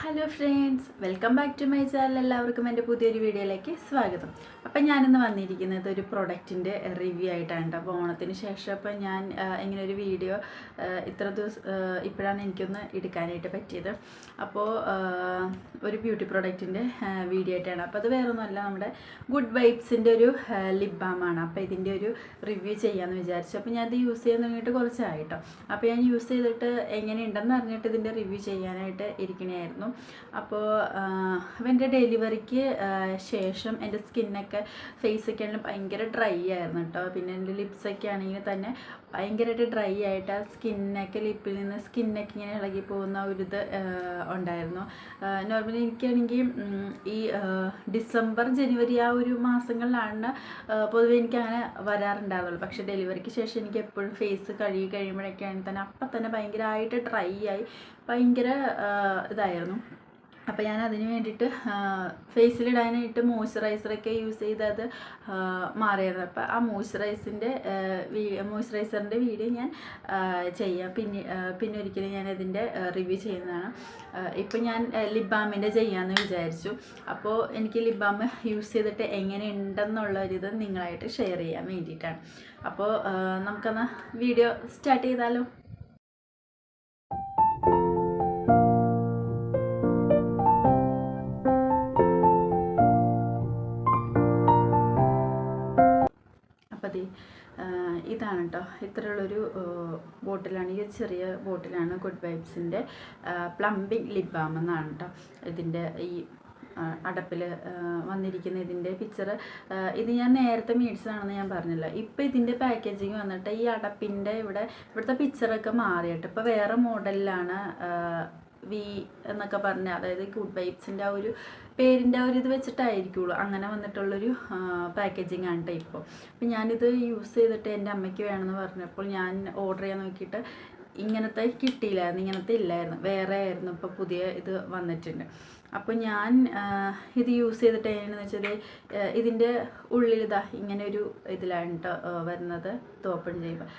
Hello friends welcome back to my channel എല്ലാവർക്കും എന്റെ പുതിയൊരു വീഡിയോയിലേക്ക് സ്വാഗതം. അപ്പം ഞാനിന്ന് വന്നിരിക്കുന്നത് ഒരു പ്രൊഡക്റ്റിന്റെ റിവ്യൂ ആയിട്ടാണ് അപ്പോൾ ഓണത്തിന് ശേഷം ഇപ്പം ഞാൻ ഇങ്ങനെ ഒരു വീഡിയോ ഇത്ര ദിവസം ഇപ്പോഴാണ് എനിക്കൊന്ന് എടുക്കാനായിട്ട് പറ്റിയത്. അപ്പോൾ ഒരു ബ്യൂട്ടി പ്രൊഡക്റ്റിന്റെ വീഡിയോ ആയിട്ടാണ്. അപ്പോൾ അത് വേറെ ഒന്നുമല്ല നമ്മുടെ ഗുഡ് വൈബ്സിന്റെ ഒരു ലിപ് ബാമാണ് അപ്പോൾ ഇതിന്റെ ഒരു റിവ്യൂ ചെയ്യാമെന്ന് വിചാരിച്ചു. അപ്പോൾ ഞാൻ ഇത് യൂസ് ചെയ്യാൻ തുടങ്ങിയിട്ട് കുറച്ചായിട്ടോ അപ്പോൾ ഞാൻ യൂസ് ചെയ്തിട്ട് എങ്ങനെയുണ്ടെന്ന് അറിഞ്ഞിട്ട് ഇതിന്റെ റിവ്യൂ ചെയ്യാനായിട്ട് ഇരിക്കണമായിരുന്നു അപ്പോൾ എന്റെ ഡെലിവറിക്ക് ശേഷം എന്റെ സ്കിന്നൊക്കെ ഫേസൊക്കെ ആണെങ്കിലും ഭയങ്കര ഡ്രൈ ആയിരുന്നു കേട്ടോ. പിന്നെ എന്റെ ലിപ്സൊക്കെ ആണെങ്കിൽ തന്നെ ഭയങ്കരമായിട്ട് ഡ്രൈ ആയിട്ട് ആ സ്കിന്നൊക്കെ ലിപ്പിൽ നിന്ന് സ്കിന്നൊക്കെ ഇങ്ങനെ ഇളകി പോകുന്ന ഒരു ഇത് ഉണ്ടായിരുന്നു. നോർമലി എനിക്കാണെങ്കിൽ ഈ ഡിസംബർ ജനുവരി ആ ഒരു മാസങ്ങളിലാണ് പൊതുവെ എനിക്ക് അങ്ങനെ വരാറുണ്ടാവുള്ളൂ. പക്ഷേ ഡെലിവറിക്ക് ശേഷം എനിക്ക് എപ്പോഴും ഫേസ് കഴുകി കഴിയുമ്പോഴൊക്കെയാണ് തന്നെ അപ്പം തന്നെ ഭയങ്കരമായിട്ട് ഡ്രൈ ആയി ഭയങ്കര ഇതായിരുന്നു. അപ്പോൾ ഞാൻ അതിന് വേണ്ടിയിട്ട് ഫേസിലിടാനായിട്ട് മോയ്സ്ചറൈസറൊക്കെ യൂസ് ചെയ്ത് അത് മാറിയായിരുന്നു അപ്പോൾ ആ മോയ്സ്ചറൈസിന്റെ മോയ്സ്ചറൈസറിന്റെ വീഡിയോ ഞാൻ ചെയ്യാം. പിന്നെ പിന്നെ ഒരിക്കലും ഞാൻ അതിന്റെ റിവ്യൂ ചെയ്യുന്നതാണ്. ഇപ്പം ഞാൻ ലിപ് ബാമിന്റെ ചെയ്യാമെന്ന് വിചാരിച്ചു. അപ്പോൾ എനിക്ക് ലിപ് ബാം യൂസ് ചെയ്തിട്ട് എങ്ങനെ ഉണ്ടെന്നുള്ളൊരിത് നിങ്ങളായിട്ട് ഷെയർ ചെയ്യാൻ വേണ്ടിയിട്ടാണ്. അപ്പോൾ നമുക്കെന്നാൽ വീഡിയോ സ്റ്റാർട്ട് ചെയ്താലോ? അപ്പോൾ ഇതാണ് കേട്ടോ ഇത്രയുള്ളൊരു ബോട്ടിലാണ്. ഈ ചെറിയ ബോട്ടിലാണ് ഗുഡ് വൈബ്സിന്റെ പ്ലംബിംഗ് ലിപ് ബാം എന്നാണ് കേട്ടോ ഇതിന്റെ ഈ അടപ്പിൽ വന്നിരിക്കുന്ന ഇതിന്റെ പിക്ചർ ഇത് ഞാൻ നേരത്തെ മേടിച്ചതാണെന്ന് ഞാൻ പറഞ്ഞില്ല. ഇപ്പോൾ ഇതിന്റെ പാക്കേജിങ് വന്നിട്ട് ഈ അടപ്പിന്റെ ഇവിടെ ഇവിടുത്തെ പിക്ചറൊക്കെ മാറിയിട്ട് ഇപ്പോൾ വേറെ മോഡലിലാണ് വി എന്നൊക്കെ പറഞ്ഞ അതായത് ഗുഡ് വൈബ്സിന്റെ ആ ഒരു പേരിന്റെ ആ ഒരു ഇത് വെച്ചിട്ടായിരിക്കുള്ളൂ. അങ്ങനെ വന്നിട്ടുള്ളൊരു പാക്കേജിങ് ആണ് കേട്ടോ ഇപ്പോൾ അപ്പം ഞാനിത് യൂസ് ചെയ്തിട്ട് എന്റെ അമ്മയ്ക്ക് വേണമെന്ന് പറഞ്ഞപ്പോൾ ഞാൻ ഓർഡർ ചെയ്യാൻ നോക്കിയിട്ട് ഇങ്ങനത്തെ കിട്ടിയില്ലായിരുന്നു ഇങ്ങനത്തെ ഇല്ലായിരുന്നു. വേറെ ആയിരുന്നു ഇപ്പോൾ പുതിയ ഇത് വന്നിട്ടുണ്ട്. അപ്പോൾ ഞാൻ ഇത് യൂസ് ചെയ്തിട്ട് എങ്ങനെയാണെന്ന് വെച്ചാൽ ഇതിന്റെ ഉള്ളിൽ ഇതാ ഇങ്ങനെ ഒരു ഇതിലാണ് കേട്ടോ വരുന്നത്. ഇത് ഓപ്പൺ ചെയ്യുമ്പോൾ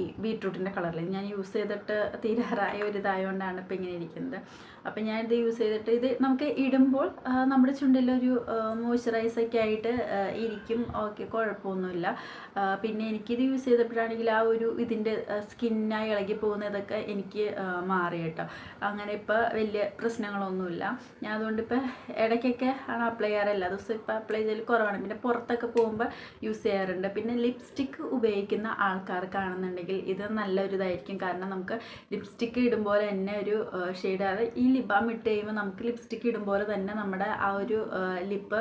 ഈ ബീട്രൂട്ടിന്റെ കളറിൽ. ഞാൻ യൂസ് ചെയ്തിട്ട് തീരാറായ ഒരു ഇതായതുകൊണ്ടാണ് ഇപ്പോൾ ഇങ്ങനെ ഇരിക്കുന്നത്. അപ്പം ഞാനിത് യൂസ് ചെയ്തിട്ട് ഇത് നമുക്ക് ഇടുമ്പോൾ നമ്മുടെ ചുണ്ടിലൊരു മോയ്സ്ചറൈസൊക്കെ ആയിട്ട് ഇരിക്കും. ഓക്കെ കുഴപ്പമൊന്നുമില്ല. പിന്നെ എനിക്കിത് യൂസ് ചെയ്തപ്പോഴാണെങ്കിൽ ആ ഒരു ഇതിന്റെ സ്കിന്നായി ഇളകി പോകുന്നതൊക്കെ എനിക്ക് മാറി കേട്ടോ. അങ്ങനെ ഇപ്പോൾ വലിയ പ്രശ്നങ്ങളൊന്നുമില്ല. ഞാൻ അതുകൊണ്ട് ഇപ്പോൾ ഇടയ്ക്കൊക്കെ ആണ് അപ്ലൈ ചെയ്യാറ് എല്ലാ ദിവസവും ഇപ്പോൾ അപ്ലൈ ചെയ്യൽ കുറവാണ്. പിന്നെ പുറത്തൊക്കെ പോകുമ്പോൾ യൂസ് ചെയ്യാറുണ്ട്. പിന്നെ ലിപ്സ്റ്റിക്ക് ഉപയോഗിക്കുന്ന ആൾക്കാർക്കാണെന്നുണ്ടെങ്കിൽ ഇത് നല്ലൊരു ഇതായിരിക്കും കാരണം നമുക്ക് ലിപ്സ്റ്റിക്ക് ഇടുമ്പോൾ തന്നെ ഒരു ഷെയ്ഡ് അത് ഈ ലിബാം ഇട്ട് കഴിയുമ്പോൾ നമുക്ക് ലിപ്സ്റ്റിക്ക് ഇടുമ്പോൾ തന്നെ നമ്മുടെ ആ ഒരു ലിപ്പ്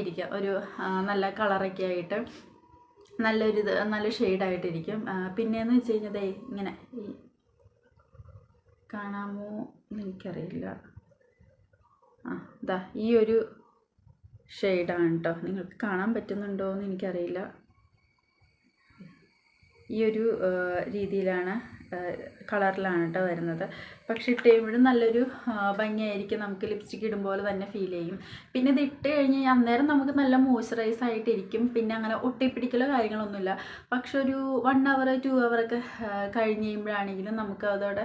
ഇരിക്കും. ഒരു നല്ല കളറൊക്കെ ആയിട്ട് നല്ലൊരു ഇത് നല്ല ഷെയ്ഡായിട്ടിരിക്കും പിന്നെയെന്ന് വെച്ച് കഴിഞ്ഞാൽ ഇങ്ങനെ. കാണാമോ എനിക്കറിയില്ല. ആ ഇതാ ഈ ഒരു ഷെയ്ഡാണ് കേട്ടോ നിങ്ങൾക്ക് കാണാൻ പറ്റുന്നുണ്ടോ എന്ന് എനിക്കറിയില്ല. ഈ ഒരു രീതിയിലാണ് കളറിലാണ് കേട്ടോ വരുന്നത്. പക്ഷെ ഇട്ട് നല്ലൊരു ഭംഗിയായിരിക്കും. നമുക്ക് ലിപ്സ്റ്റിക് ഇടുമ്പോൾ തന്നെ ഫീൽ ചെയ്യും. പിന്നെ ഇത് ഇട്ട് കഴിഞ്ഞ് അന്നേരം നമുക്ക് നല്ല മോയ്സ്ചറൈസ് ആയിട്ടിരിക്കും. പിന്നെ അങ്ങനെ ഒട്ടിപ്പിടിക്കലോ കാര്യങ്ങളൊന്നുമില്ല. പക്ഷെ ഒരു വൺ അവർ ടു അവറൊക്കെ കഴിഞ്ഞ് കഴിയുമ്പോഴാണെങ്കിലും നമുക്ക് അതോടെ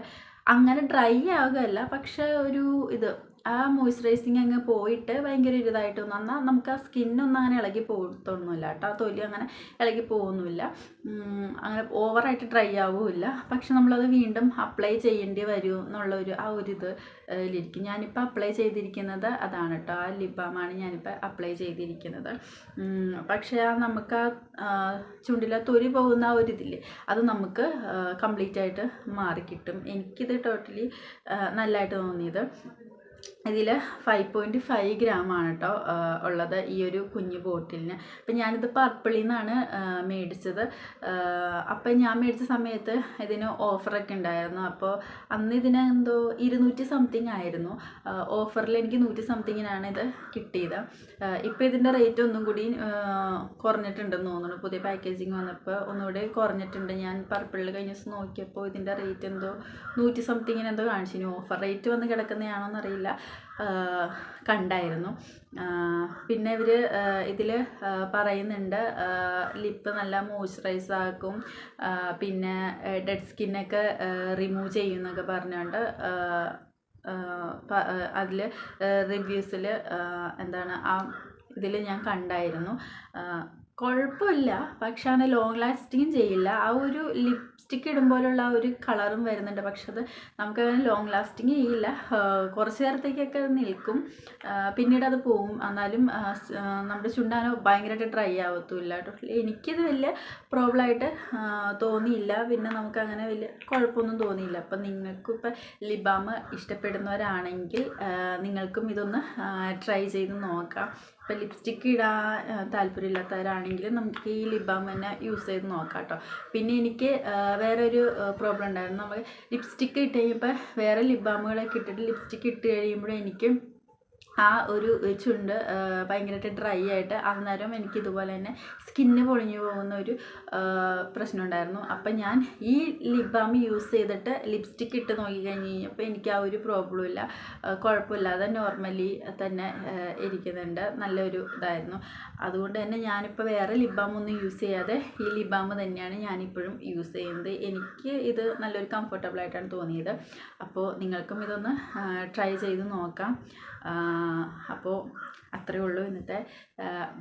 അങ്ങനെ ഡ്രൈ ആവുകയല്ല. പക്ഷെ ഒരു ഇത് ആ മോയ്സ്ചറൈസിങ് അങ്ങ് പോയിട്ട് ഭയങ്കര ഇതായിട്ട് വന്നാൽ നമുക്ക് ആ സ്കിന്നൊന്നും അങ്ങനെ ഇളകി പോകത്തൊന്നുമില്ല കേട്ടോ. ആ തൊലി അങ്ങനെ ഇളകി പോകുന്നുമില്ല. അങ്ങനെ ഓവറായിട്ട് ഡ്രൈ ആവുമില്ല പക്ഷെ നമ്മളത് വീണ്ടും അപ്ലൈ ചെയ്യേണ്ടി വരും എന്നുള്ള ഒരു ആ ഒരു ഇത് ഞാനിപ്പോൾ അപ്ലൈ ചെയ്തിരിക്കുന്നത് അതാണ് കേട്ടോ. ആ ലിപ് ബാമാണ് ഞാനിപ്പോൾ അപ്ലൈ ചെയ്തിരിക്കുന്നത് പക്ഷേ ആ നമുക്ക് ആ ചുണ്ടിലെ തൊലി പോകുന്ന ആ ഒരു ഇതില്ലേ അത് നമുക്ക് കംപ്ലീറ്റ് ആയിട്ട് മാറിക്കിട്ടും. എനിക്കിത് ടോട്ടലി നല്ലതായിട്ട് തോന്നിയത്. ഇതിൽ ഫൈവ് പോയിന്റ് ഫൈവ് ഗ്രാമാണ് കേട്ടോ ഉള്ളത് ഈ ഒരു കുഞ്ഞു ബോട്ടിലിന്. അപ്പം ഞാനിത് പർപ്പിളിൽ നിന്നാണ് മേടിച്ചത്. അപ്പം ഞാൻ മേടിച്ച സമയത്ത് ഇതിന് ഓഫറൊക്കെ ഉണ്ടായിരുന്നു അപ്പോൾ അന്ന് ഇതിന് എന്തോ ഇരുന്നൂറ്റി സംതിങ് ആയിരുന്നു. ഓഫറിൽ എനിക്ക് നൂറ്റി സംതിങ്ങിനാണ് ഇത് കിട്ടിയത്. ഇപ്പോൾ ഇതിന്റെ റേറ്റ് ഒന്നും കൂടി കുറഞ്ഞിട്ടുണ്ടെന്ന് തോന്നുന്നു. പുതിയ പാക്കേജിങ് വന്നപ്പോൾ ഒന്നുകൂടി കുറഞ്ഞിട്ടുണ്ട്. ഞാൻ പർപ്പിളിൽ കഴിഞ്ഞ ദിവസം നോക്കിയപ്പോൾ ഇതിന്റെ റേറ്റ് എന്തോ നൂറ്റി സംതിങ്ങിന് എന്തോ കാണിച്ചിന് ഓഫർ റേറ്റ് വന്ന് കിടക്കുന്നതാണോ എന്നറിയില്ല ആ, കണ്ടായിരുന്നു. പിന്നെ ഇവർ ഇതിൽ പറയുന്നുണ്ട് ലിപ്പ് നല്ല മോയ്സ്ചറൈസ് ആക്കും പിന്നെ ഡെഡ് സ്കിന്നൊക്കെ റിമൂവ് ചെയ്യുമെന്നൊക്കെ പറഞ്ഞുകൊണ്ട് അതിൽ റിവ്യൂസിൽ എന്താണ് ആ ഇതിൽ ഞാൻ കണ്ടായിരുന്നു. കുഴപ്പമില്ല. പക്ഷെ അങ്ങനെ ലോങ് ലാസ്റ്റിങ്ങും ചെയ്യില്ല. ആ ഒരു ലിപ്സ്റ്റിക്ക് ഇടുമ്പോഴുള്ള ആ ഒരു കളറും വരുന്നുണ്ട്. പക്ഷെ അത് നമുക്കങ്ങനെ ലോങ് ലാസ്റ്റിങ് ചെയ്യില്ല. കുറച്ച് നേരത്തേക്കൊക്കെ നിൽക്കും. പിന്നീട് അത് പോവും. എന്നാലും നമ്മുടെ ചുണ്ടാനോ ഭയങ്കരമായിട്ട് ഡ്രൈ ആവത്തുമില്ല കേട്ടോ. എനിക്കിത് വലിയ പ്രോബ്ലമായിട്ട് തോന്നിയില്ല. പിന്നെ നമുക്ക് അങ്ങനെ വലിയ കുഴപ്പമൊന്നും തോന്നിയില്ല. അപ്പം നിങ്ങൾക്കും ഇപ്പം ലിബാം ഇഷ്ടപ്പെടുന്നവരാണെങ്കിൽ നിങ്ങൾക്കും ഇതൊന്ന് ട്രൈ ചെയ്ത് നോക്കാം. ഇപ്പം ലിപ്സ്റ്റിക്ക് ഇടാൻ താല്പര്യമില്ലാത്തവരാണെങ്കിൽ നമുക്ക് ഈ ലിബാം തന്നെ യൂസ് ചെയ്ത് നോക്കാം കേട്ടോ പിന്നെ എനിക്ക് വേറെ വേറൊരു പ്രോബ്ലം ഉണ്ടായിരുന്നു. നമ്മൾ ലിപ്സ്റ്റിക്ക് ഇട്ട് കഴിയുമ്പോൾ വേറെ ലിബാമുകളൊക്കെ ഇട്ടിട്ട് ലിപ്സ്റ്റിക്ക് ഇട്ട് കഴിയുമ്പോൾ എനിക്ക് ആ ഒരു ചുണ്ട് ഭയങ്കരമായിട്ട് ഡ്രൈ ആയിട്ട് അന്നേരം എനിക്ക് ഇതുപോലെ തന്നെ സ്കിന്ന് പൊളിഞ്ഞു പോകുന്ന ഒരു പ്രശ്നം ഉണ്ടായിരുന്നു അപ്പം ഞാൻ ഈ ലിപ് ബാം യൂസ് ചെയ്തിട്ട് ലിപ്സ്റ്റിക്ക് ഇട്ട് നോക്കി കഴിഞ്ഞ് കഴിഞ്ഞപ്പോൾ എനിക്ക് ആ ഒരു പ്രോബ്ലം ഇല്ല. കുഴപ്പമില്ലാതെ നോർമലി തന്നെ ഇരിക്കുന്നുണ്ട്. നല്ലൊരു ഇതായിരുന്നു. അതുകൊണ്ട് തന്നെ ഞാനിപ്പോൾ വേറെ ലിപ് ബാം ഒന്നും യൂസ് ചെയ്യാതെ ഈ ലിപ് ബാം തന്നെയാണ് ഞാനിപ്പോഴും യൂസ് ചെയ്യുന്നത്. എനിക്ക് ഇത് നല്ലൊരു കംഫർട്ടബിൾ ആയിട്ടാണ് തോന്നിയത്. അപ്പോൾ നിങ്ങൾക്കും ഇതൊന്ന് ട്രൈ ചെയ്ത് നോക്കാം. അപ്പോൾ അത്രയേ ഉള്ളൂ ഇന്നത്തെ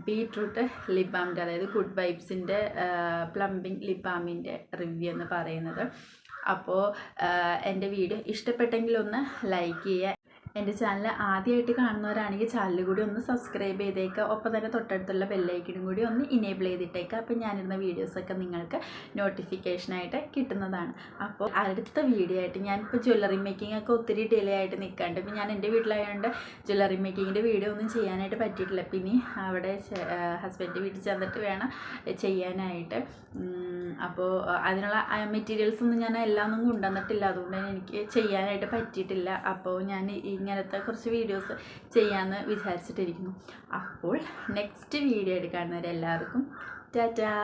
ബീട്രൂട്ട് ലിപ് ബാമിന്റെ അതായത് ഗുഡ് വൈബ്സിന്റെ പ്ലംബിംഗ് ലിപ് ബാമിന്റെ റിവ്യൂ എന്ന് പറയുന്നത്. അപ്പോൾ എന്റെ വീഡിയോ ഇഷ്ടപ്പെട്ടെങ്കിൽ ഒന്ന് ലൈക്ക് ചെയ്യുക എന്റെ ചാനൽ ആദ്യമായിട്ട് കാണുന്നവരാണെങ്കിൽ ചാനൽ കൂടി ഒന്ന് സബ്സ്ക്രൈബ് ചെയ്തേക്കുക ഒപ്പം തന്നെ തൊട്ടടുത്തുള്ള ബെല്ലൈക്കിനും കൂടി ഒന്ന് ഇനേബിൾ ചെയ്തിട്ടേക്കുക അപ്പം ഞാനിരുന്ന വീഡിയോസൊക്കെ നിങ്ങൾക്ക് നോട്ടിഫിക്കേഷനായിട്ട് കിട്ടുന്നതാണ്. അപ്പോൾ അടുത്ത വീഡിയോ ആയിട്ട് ഞാനിപ്പോൾ ജ്വല്ലറി മേക്കിംഗ് ഒക്കെ ഒത്തിരി ഡിലേ ആയിട്ട് നിൽക്കാണ്ട്. ഇപ്പം ഞാൻ എന്റെ വീട്ടിലായതുകൊണ്ട് ജ്വല്ലറി മേക്കിങ്ങിന്റെ വീഡിയോ ഒന്നും ചെയ്യാനായിട്ട് പറ്റിയിട്ടില്ല. പിന്നെ അവിടെ ഹസ്ബൻഡ് വീട്ടിൽ ചെന്നിട്ട് വേണം ചെയ്യാനായിട്ട്. അപ്പോൾ അതിനുള്ള മെറ്റീരിയൽസ് ഒന്നും ഞാൻ എല്ലാം ഒന്നും കൊണ്ടുവന്നിട്ടില്ല. അതുകൊണ്ട് തന്നെ എനിക്ക് ചെയ്യാനായിട്ട് പറ്റിയിട്ടില്ല. അപ്പോൾ ഞാൻ ഇങ്ങനത്തെ കുറച്ച് വീഡിയോസ് ചെയ്യാമെന്ന് വിചാരിച്ചിട്ടിരിക്കുന്നു. അപ്പോൾ നെക്സ്റ്റ് വീഡിയോ എടുക്കാൻ എല്ലാവർക്കും ടാറ്റാ!